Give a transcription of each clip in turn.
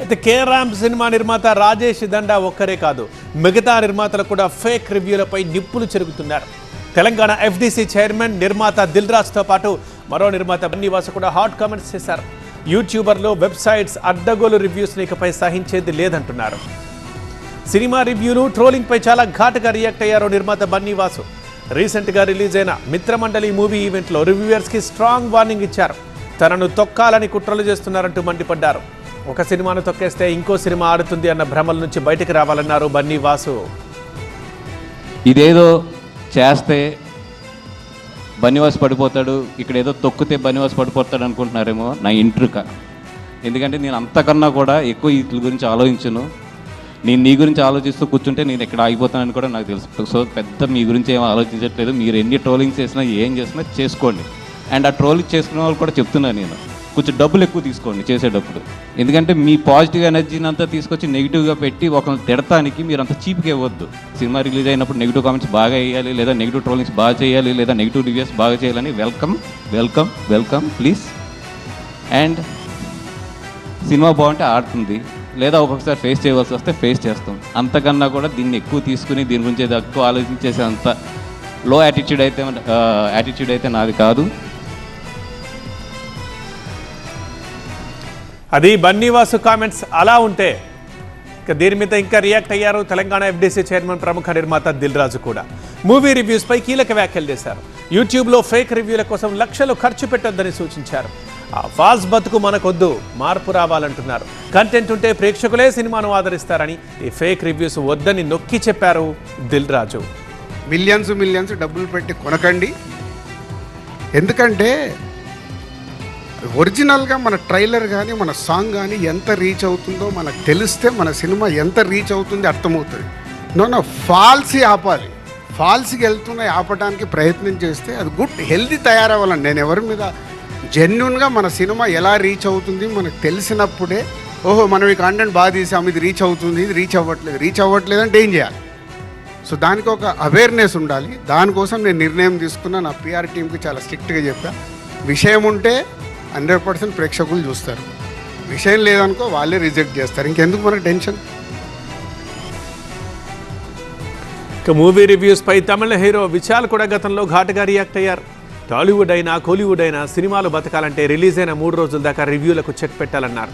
అయితే కే. రామ్ సినిమా నిర్మాత రాజేష్ దండా ఒక్కరే కాదు మిగతా నిర్మాతలు కూడా ఫేక్ రివ్యూలపై నిప్పులు చెరుగుతున్నారు. తెలంగాణ ఎఫ్డీసీ చైర్మన్ నిర్మాత దిల్ రాజ్తో పాటు మరో నిర్మాత బన్నీవాస కూడా హాట్ కామెంట్స్ చేశారు. యూట్యూబర్లు వెబ్సైట్స్ అడ్డగోలు రివ్యూస్ని ఇకపై సహించేది లేదంటున్నారు. సినిమా రివ్యూలు ట్రోలింగ్పై చాలా ఘాటుగా రియాక్ట్ అయ్యారు నిర్మాత బన్నీవాసు. రీసెంట్గా రిలీజ్ అయిన మిత్రమండలి మూవీ ఈవెంట్లో లో స్ట్రాంగ్ వార్నింగ్ ఇచ్చారు. తనను తొక్కాలని కుట్రలు చేస్తున్నారంటూ మండిపడ్డారు. ఒక సినిమాను తొక్కేస్తే ఇంకో సినిమా ఆడుతుంది అన్న భ్రమల నుంచి బయటికి రావాలన్నారు బన్నీ వాసు. ఇదేదో చేస్తే బనివాస్ పడిపోతాడు ఇక్కడ ఏదో తొక్కితే బనివాస్ పడిపోతాడు అనుకుంటున్నారేమో నా ఇంట్రుక. ఎందుకంటే నేను అంతకన్నా కూడా ఎక్కువ వీటి గురించి ఆలోచించను. నేను నీ గురించి ఆలోచిస్తూ కూర్చుంటే నేను ఇక్కడ ఆగిపోతానని కూడా నాకు తెలుసు. సో పెద్ద మీ గురించి ఏం ఆలోచించట్లేదు. మీరు ఎన్ని ట్రోలింగ్ చేసినా ఏం చేసినా చేసుకోండి. అండ్ ఆ ట్రోలింగ్ చేసుకునే వాళ్ళు కూడా చెప్తున్నాను నేను. కొంచెం డబ్బులు ఎక్కువ తీసుకోండి చేసేటప్పుడు. ఎందుకంటే మీ పాజిటివ్ ఎనర్జీని అంతా తీసుకొచ్చి నెగిటివ్గా పెట్టి ఒకరిని తిడటానికి మీరు అంత చీప్గా ఇవ్వద్దు. సినిమా రిలీజ్ అయినప్పుడు నెగిటివ్ కామెంట్స్ బాగా వేయాలి లేదా నెగిటివ్ ట్రోలింగ్స్ బాగా చేయాలి లేదా నెగిటివ్ రివ్యూస్ బాగా చేయాలని welcome welcome welcome please. And cinema బాగుంటే ఆడుతుంది లేదా ఒక్కొక్కసారి ఫేస్ చేయవలసి వస్తే ఫేస్ చేస్తాం. అంతకన్నా కూడా దీన్ని ఎక్కువ తీసుకుని దీని గురించి ఎక్కువ ఆలోచించేసే అంత లో యాటిట్యూడ్ అయితే యాటిట్యూడ్ అయితే నాది కాదు. అది బన్నీవాసు కామెంట్స్ అలా ఉంటే ఇక దీని మీద ఇంకా రియాక్ట్ అయ్యారు తెలంగాణ ఎఫ్డీసీ చైర్మన్ ప్రముఖ నిర్మాత దిల్ రాజు కూడా. మూవీ రివ్యూస్పై కీలక వ్యాఖ్యలు చేశారు. యూట్యూబ్లో ఫేక్ రివ్యూల కోసం లక్షలు ఖర్చు పెట్టొద్దని సూచించారు. ఆ ఫాల్స్ బతుకు మనకొద్దు మార్పు రావాలంటున్నారు. కంటెంట్ ఉంటే ప్రేక్షకులే సినిమాను ఆదరిస్తారని ఈ ఫేక్ రివ్యూస్ వద్దని నొక్కి చెప్పారు దిల్ రాజు మిలియన్స్ మిలియన్స్ డబ్బులు పెట్టి కొనకండి. ఎందుకంటే ఒరిజినల్గా మన ట్రైలర్ కానీ మన సాంగ్ కానీ ఎంత రీచ్ అవుతుందో మనకు తెలిస్తే మన సినిమా ఎంత రీచ్ అవుతుంది అర్థమవుతుంది. నో ఫాల్సీ ఆపాలి. ఫాల్స్కి వెళ్తున్న ఆపడానికి ప్రయత్నం చేస్తే అది గుడ్ హెల్దీ తయారవ్వాలండి నేను ఎవరి మీద జెన్యున్గా మన సినిమా ఎలా రీచ్ అవుతుంది మనకు తెలిసినప్పుడే ఓహో మనం ఈ కంటెంట్ బాగా తీసాము ఇది రీచ్ అవుతుంది ఇది రీచ్ అవ్వట్లేదు. రీచ్ అవ్వట్లేదు అంటే ఏం చేయాలి? సో దానికి ఒక అవేర్నెస్ ఉండాలి. దానికోసం నేను నిర్ణయం తీసుకున్నా నా పిఆర్ టీంకి చాలా స్ట్రిక్ట్గా చెప్పా. విషయం ఉంటే హండ్రెడ్ పర్సెంట్ ప్రేక్షకులు చూస్తారు. విషయం లేదనుకో వాళ్ళే రిజెక్ట్ చేస్తారు. ఇంకెందుకు మనకు టెన్షన్? ఇక మూవీ రివ్యూస్ పై తమిళ హీరో విశాల్ కూడా గతంలో ఘాటుగా రియాక్ట్ అయ్యారు. టాలీవుడ్ అయినా కోలీవుడ్ అయినా సినిమాలు బతకాలంటే రిలీజ్ అయిన మూడు రోజుల దాకా రివ్యూలకు చెక్ పెట్టాలన్నారు.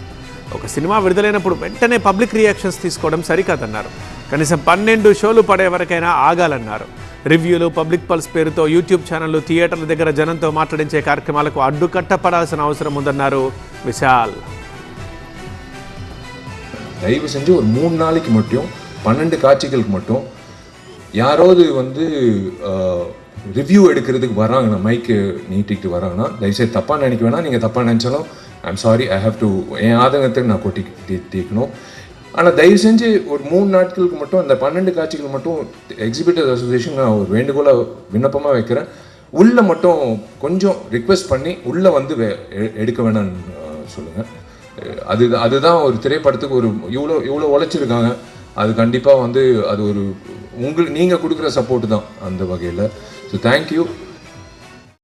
ఒక సినిమా విడుదలైనప్పుడు వెంటనే పబ్లిక్ రియాక్షన్స్ తీసుకోవడం సరికాదన్నారు. కనీసం పన్నెండు షోలు పడే వరకైనా ఆగాలన్నారు రివ్యూలు పబ్లిక్ పల్స్ పేరుతో యూట్యూబ్ ఛానళ్లు థియేటర్ల దగ్గర జనంతో మాట్లాడించే కార్యక్రమాలకు అడ్డుకట్టపడాల్సిన అవసరం ఉందన్నారు విశాల్ தயவு செஞ்சு ஒரு மூணு நாளைக்கு மட்டும் பன்னெண்டு காட்சிகளுக்கு மட்டும் யாராவது வந்து ரிவ்யூ எடுக்கிறதுக்கு வராங்கன்னா மைக்கு நீட்டிக்கிட்டு வராங்கன்னா தயவுசெய்து தப்பாக நினைக்க வேணாம் நீங்கள் தப்பாக நினச்சாலும் I'm sorry I have to என் ஆதங்கத்தை நான் கொட்டி தீ- தீர்க்கணும் ஆனால் தயவு செஞ்சு ஒரு மூணு நாட்களுக்கு மட்டும் அந்த பன்னெண்டு காட்சிகள் மட்டும் எக்ஸிபிட்டர்ஸ் அசோசியேஷன் நான் ஒரு வேண்டுகோளாக விண்ணப்பமாக வைக்கிறேன். உள்ளே மட்டும் கொஞ்சம் ரிக்வெஸ்ட் பண்ணி உள்ளே வந்து வே- எ- எடுக்க வேணாம்னு சொல்லுங்கள் அது அதுதான் ஒரு திரைப்படத்துக்கு ஒரு இவ்வளோ இவ்வளோ உழைச்சிருக்காங்க. அது கண்டிப்பாக வந்து அது ஒரு உங்களுக்கு நீங்கள் கொடுக்குற சப்போர்ட் தான் அந்த வகையில். So thank you